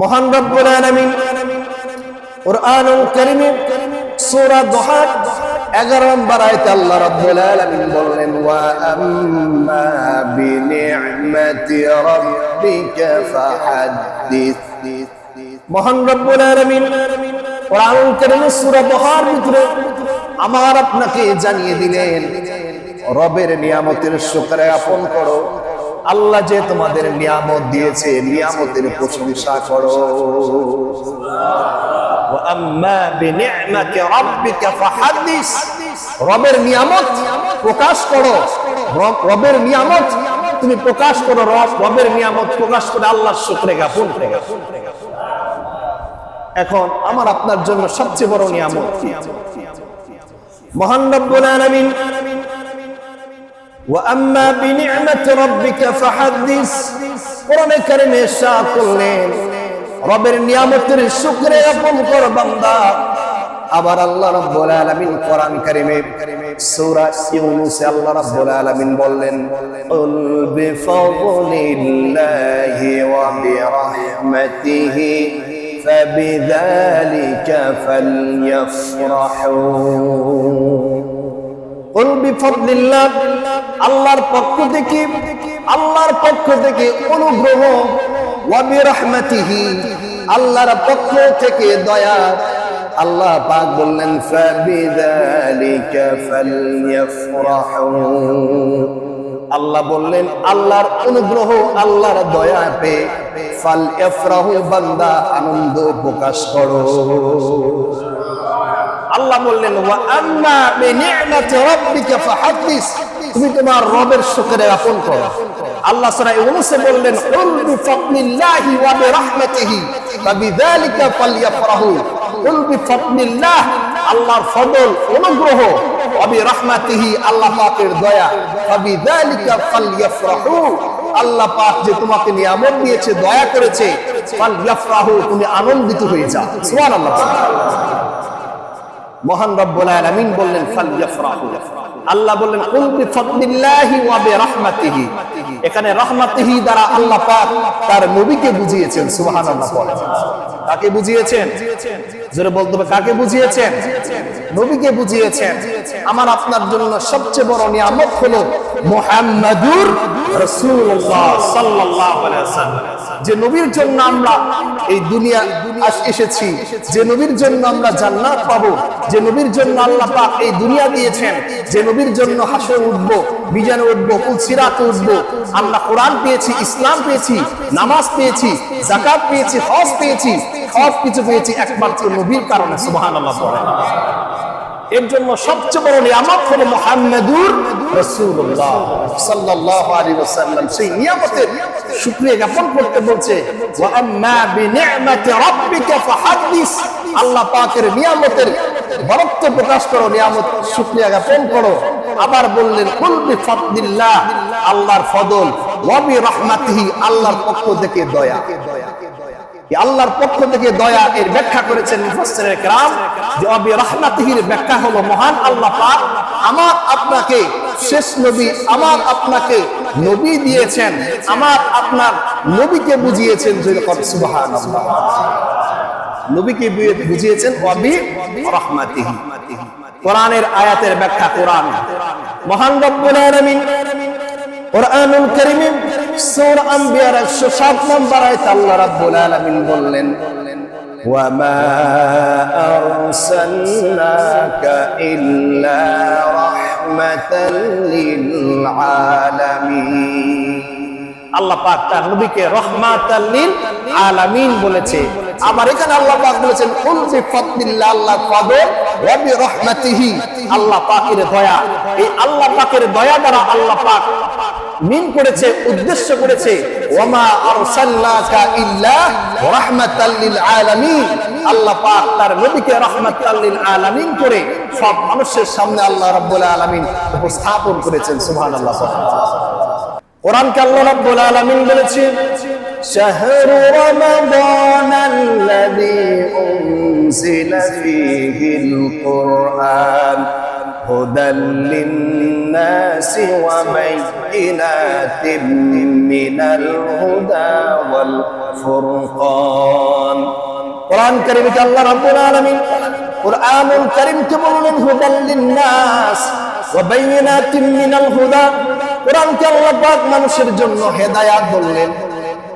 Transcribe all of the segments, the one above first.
মহান রব্বুল আলামিন কুরআনুল কারীমে সূরা দুহা 11 নম্বর আয়াতে আল্লাহ রাব্বুল আলামিন বললেন, ওয়া আম্মা বিনি'মাতি রাব্বিকা ফাহাদ্দিস। মহান রব্বুল আলামিন সূরা ভিতরে আমার আপনাকে জানিয়ে দিলেন, রবের নিয়ামতের শুকর আপন করো। আল্লাহ যে তোমাদের নিয়ামত দিয়েছে নিয়ামতের প্রশংসা করো। রবের নিয়ামত প্রকাশ করো। রবের নিয়ামত তুমি প্রকাশ করো রব রবের নিয়ামত প্রকাশ করে আল্লাহ শুক্রে গাফুন এখন আমার আপনার জন্য সবচেয়ে বড় নিয়ামত। মহান রব্বুল আলামিন وأما بنعمة ربك فحدث কোরআনে কারিমে ইরশাদ করলেন রবের নিয়ামতের শুকরে আপন কর বান্দা আবার আল্লাহ রাব্বুল আলামিন কোরআন কারিমে সূরা ইউনূসে আল্লাহ রাব্বুল আলামিন বললেন কুল বিফাদলিল্লাহি ওয়া বিরাহমাতিহি فبذلك فليفرحوا কুল বিফদলিল্লাহ আল্লাহর পক্ষ থেকে, আল্লাহর পক্ষ থেকে অনুগ্রহ আল্লাহর পক্ষ থেকে দয়া। আল্লাহ পাক বললেন আল্লাহ বললেন, আল্লাহর অনুগ্রহ, আল্লাহর দয়া পে ফাল বান্দা আনন্দ প্রকাশ করো। আল্লাহ বললেন তুমি তোমার রবের শুকরে আপন করো। আল্লাহ সূরা ইউনূসে বললেন কুল বিফাদলিল্লাহি ওয়া বিরাহমাতিহি, ফাবিযালিকা ফালইফরাহু কুল বিফাদলিল্লাহ আল্লাহর ফজল, অনুগ্রহ ওয়া বিরাহমাতিহি আল্লাহ পাকের দয়া, ফাবিযালিকা ফালইফরাহু আল্লাহ পাক যে তোমাকে নিয়ামত দিয়েছে, দয়া করেছে ফালইফরাহু তুমি আনন্দিত হয়ে যাও। সুবহানাল্লাহ। মহান রব্বুল আলামিন বললেন ফালইফরাহু আল্লাহ বললেন, কুল বিফদলিল্লাহি ওয়া বিরাহমাতিহি। এখানে রাহমাতিহি দ্বারা আল্লাহ পাক তার নবীকে বুঝিয়েছেন, সুবহানাল্লাহ বলেন। কাকে বুঝিয়েছেন? জোরে বলতে হবে, কাকে বুঝিয়েছেন? নবীকে বুঝিয়েছেন। আমার আপনার জন্য সবচেয়ে বড় নিয়ামত হলো মুহাম্মাদুর রাসূলুল্লাহ সাল্লাল্লাহু আলাইহি ওয়াসাল্লাম। যে নবীর জন্য আমরা এই দুনিয়া এসেছি, যে নবীর জন্য আমরা জান্নাত পাবো, যে নবীর জন্য আল্লাহ পাক এই দুনিয়া দিয়েছেন, যে নবীর জন্য হাসর উঠব বিজানে উঠব, কুলসিরাতে উঠব। আমরা কোরআন পেয়েছি, ইসলাম পেয়েছি, নামাজ পেয়েছি জাকাত পেয়েছি, হজ পেয়েছি সব কিছু পেয়েছি একমাত্র নবীর কারণে, সুবহানাল্লাহ পড়ে এর জন্য সবচেয়ে বড় নিয়ামত হলো মুহাম্মাদুর রাসূলুল্লাহ। সাল্লাল্লাহু আলাইহি ওয়াসাল্লাম। সেই নিয়ামতের শুকরিয়া জ্ঞাপন করতে বলছে, ওয়া আম্মা রাব্বিকা আল্লাহ পাকের নিয়ামতের প্রকাশ করো, নিয়ামত শুকরিয়া জ্ঞাপন করো। আবার বললেন, কুল বিফাদলিল্লাহ, আল্লাহর ফদল, ওয়া বিরহমাতিহি, আল্লাহর পক্ষ থেকে দয়া। আল্লাহর পক্ষ থেকে দয়া এর ব্যাখ্যা করেছেন মুফাসসিরের کرام যে অবি রাহমাতিহির ব্যাখ্যা হলো মহান আল্লাহ পাক আমার আপনাকে শেষ নবী আমার আপনাকে নবী দিয়েছেন আমার আপনার নবীকে বুঝিয়েছেন যেরকম সুবহানাল্লাহ নবীকে বুঝিয়ে- বুঝিয়েছেন অবি রাহমাতিহি কোরআনের আয়াতের ব্যাখ্যা কোরআন মহান রব্বুল আলামিন কোরআনুল কারীমে সূরা আম্বিয়ার 107 নম্বর আয়াতে আল্লাহ রাব্বুল আলামিন বললেন وما أرسلناك إلا رحمة للعالمين আল্লাহ পাক তার নবীকে রহমাতাল লিল আলামিন বলেছে আবার এখানে আল্লাহ পাক বলেছেন কুল বি ফাদলিল্লাহ আল্লাহ ফাদল ওয়া বি রাহমাতিহি আল্লাহ পাকের দয়া এই আল্লাহ পাকের দয়া দ্বারা আল্লাহ পাক মিন করেছে উদ্দেশ্য করেছে ওয়ামা আরসালনাকা ইল্লা রাহমাতাল লিল আলামিন আল্লাহ পাক তার নবীকে রাহমাতাল লিল আলামিন করে সব মানুষের সামনে আল্লাহ রাব্বুল আলামিন উপস্থাপন করেছেন সুবহানাল্লাহ কোরআনকে আল্লাহ রাব্বুল আলামিন বলেছেন شهر رمضان الذي أنزل فيه القرآن هدى للناس وبينات من الهدى والفرقان কোরআন কারীমকে আল্লাহ রাব্বুল আলামিন কোরআনুল কারীমকে বললেন হুদাল লিন-নাস ওয়া বাইয়িনাতিন মিনাল হুদা কোরআনকে আল্লাহ পাক মানুষের জন্য হেদায়াত বললেন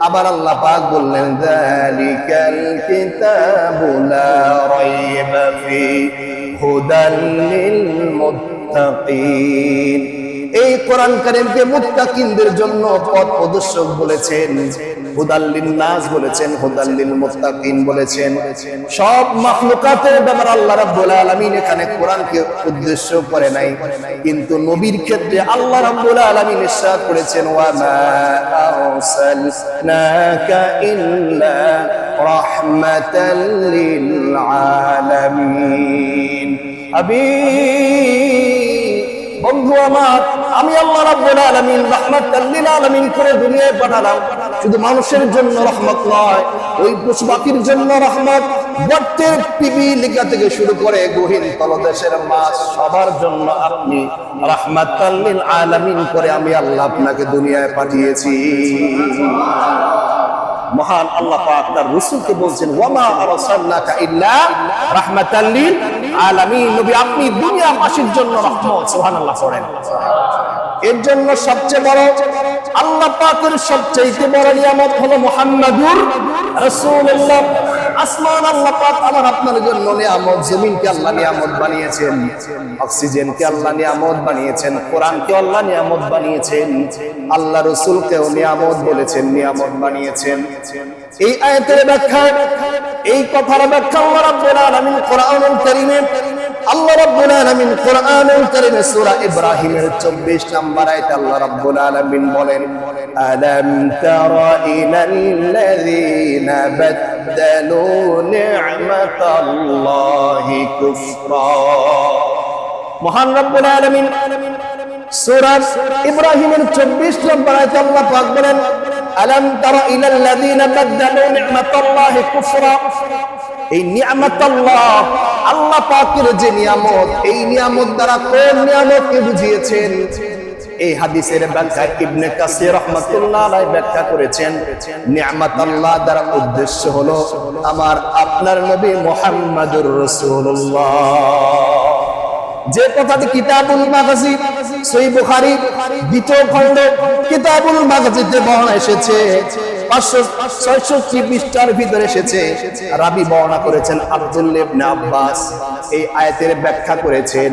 আবার আল্লাহ পাক বললেন যালিকাল কিতাবু লা রাইবা ফি হুদাল লিল মুত্তাকিন। এই কোরআন কারিমকে মুত্তাকিনদের জন্য পথ প্রদর্শক বলেছেন হুদাল্লিন নাস বলেছেন, হুদাল্লিল মুত্তাকিন বলেছেন। সব মাখলুকাতের ব্যাপার আল্লাহ রাব্বুল আলামিন এখানে কোরআনকে উদ্দেশ্য করে নাই। কিন্তু নবীর ক্ষেত্রে আল্লাহ রাব্বুল আলামিন ইরশাদ করেছেন, ওয়া মা আরসালনাকা ইল্লা রাহমাতাল লিল আলামিন। হাবিব, বন্ধু আমার আমি আল্লাহ রাব্বুল আলামিন রাহমাতাল লিল আলামিন করে দুনিয়ায় পাঠালাম। শুধু মানুষের জন্য রহমত নয়, ওই পশু পাখির জন্য রহমত। গর্তের পিবি লিগা থেকে শুরু করে গহীন তলদেশের মাছ, সবার জন্য আপনি রাহমাতাল লিল আলামিন করে আমি আল্লাহ আপনাকে দুনিয়ায় পাঠিয়েছি। মহান আল্লাহ পাক তার রাসূলকে বলছেন, ওয়ামা আরসালনাকা ইল্লা রাহমাতাল লিল আলামিন। নবী, আপনি দুনিয়াবাসীর জন্য রহমত, সুবহানাল্লাহ পড়েন। এর জন্য সবচেয়ে বড়, আল্লাহ পাকের সবচেয়ে বড় নিয়ামত হলো মুহাম্মাদুর আসমান আল্লাহ পাক আমার আপনার জন্য নিয়ামত, জমিনকে আল্লাহ নিয়ামত বানিয়েছেন, অক্সিজেনকে আল্লাহ নিয়ামত বানিয়েছেন কোরআনকে আল্লাহ নিয়ামত বানিয়েছেন, আল্লাহ রসুলকেও নিয়ামত বলেছেন, নিয়ামত বানিয়েছেন। এই আয়াতের ব্যাখ্যা, এই কথার ব্যাখ্যা আল্লাহ রাব্বুল আলামিন আল্লাহ রাব্বুল আলামিন কোরআনুল কারীমে সূরা ইব্রাহিমের 24 নম্বর আয়াতে আল্লাহ রাব্বুল আলামিন বলেন, আলাম তারা ইলাল্লাযীনা বাদদালু নি'মাতাল্লাহি কুফরা। মহান রব্বুল আলামিন সূরা ইব্রাহিমের 24 নম্বর আয়াতে আল্লাহ পাক বলেন, আলাম তারা ইলাল্লাযীনা বাদদালু নি'মাতাল্লাহি কুফরা। এই নিয়ামত আল্লাহ পাকের যে নিয়ামত, এই নিয়ামত দ্বারা কোন নিয়ামতকে বুঝিয়েছেন? এই হাদিসের ব্যাখ্যা ইবনে কাসির রাহমাতুল্লাহ আলাইহি ব্যাখ্যা করেছেন। নিয়ামত আল্লাহ দ্বারা উদ্দেশ্য হলো আমার আপনার নবী মুহাম্মাদুর রাসূলুল্লাহ। যে কথাটি কিতাবুল মাগাজি সই বুখারী, দ্বিতীয় খণ্ড কিতাবুল মাগাজিতে বর্ণনা এসেছে। পাঁচশো ভিতরে এসেছে করেছেন এই আয়াতের ব্যাখ্যা করেছেন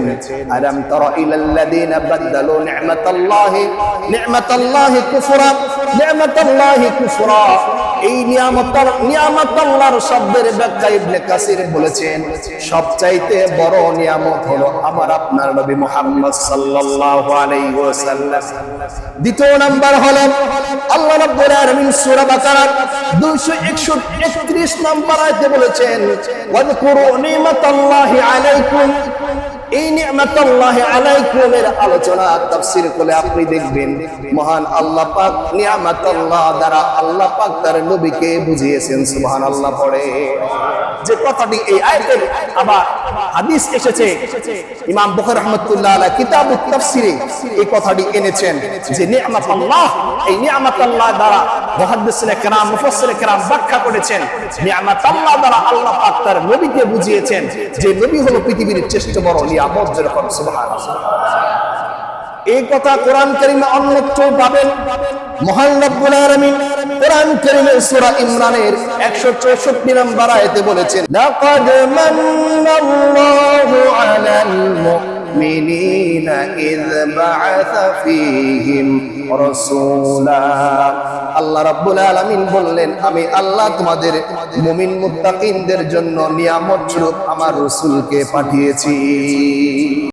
শব্দের ব্যাখ্যা বলেছেন, সবচাইতে বড় নিয়ামত হলো আমার আপনার নবী মুহাম্মদ দ্বিতীয় নাম্বার হলো আল্লাহ রাব্বুল আলামিন সূরা বাকারা 231 নাম্বার আয়াতে বলেছেন ওয়াজকুরু নিমাতাল্লাহি আলাইকুম। এই নিয়ামতাল্লাহ আলাইকুমের আলোচনা তাফসীর করলে আপনি দেখবেন, মহান আল্লাহ পাক নিয়ামতাল্লাহ দ্বারা আল্লাহ পাক তার নবীকে বুঝিয়েছেন, সুবহানাল্লাহ পড়ে। যে কথাটি এই আয়াতের আবার হাদিস এসেছে, ইমাম বুখারী রাহমাতুল্লাহ আলাইহি কিতাবুত তাফসীরে এই কথাটি এনেছেন যে নিয়ামত আল্লাহ এই নিয়ামত আল্লাহ দ্বারা কেরাম ব্যাখ্যা করেছেন আল্লাহ দ্বারা আল্লাহ বুঝিয়েছেন যে নবী হলো পৃথিবীর শ্রেষ্ঠ বড় নিয়ামত যেরকম সুবহানাল্লাহ এই কথা কোরআন পাবেন। মহান রব্বুল আলামিন কোরআন কারিমে ইমরানের 164 নম্বর বলেছেন, লাকাদ মান্নাল্লাহু ফীহিম রাসূলা। আল্লাহ রাব্বুল আলামিন বললেন, আমি আল্লাহ তোমাদের মুমিন মুত্তাকিনদের জন্য নিয়ামত স্বরূপ আমার রসুলকে পাঠিয়েছি।